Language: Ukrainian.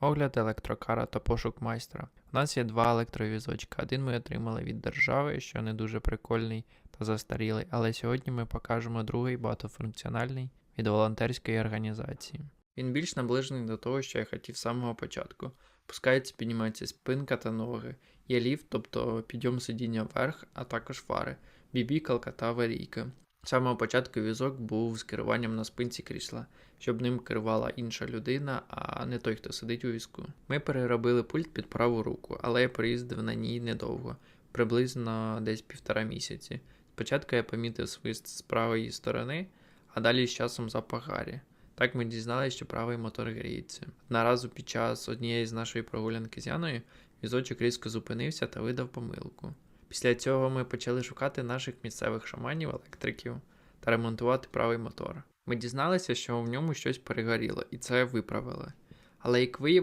Огляд електрокара та пошук майстра. У нас є два електровізочка. Один ми отримали від держави, що не дуже прикольний та застарілий, але сьогодні ми покажемо другий багатофункціональний від волонтерської організації. Він більш наближений до того, що я хотів з самого початку. Пускається, піднімається спинка та ноги. Є ліфт, тобто підйом сидіння вверх, а також фари, бібікалка та аварійка. З самого початку візок був з керуванням на спинці крісла, щоб ним керувала інша людина, а не той, хто сидить у візку. Ми переробили пульт під праву руку, але я проїздив на ній недовго, приблизно десь півтора місяці. Спочатку я помітив свист з правої сторони, а далі з часом запах гарі. Так ми дізналися, що правий мотор гріється. Наразу під час однієї з нашої прогулянки з Яною візочок різко зупинився та видав помилку. Після цього ми почали шукати наших місцевих шаманів, електриків та ремонтувати правий мотор. Ми дізналися, що в ньому щось перегоріло, і це виправили. Але як виявилося,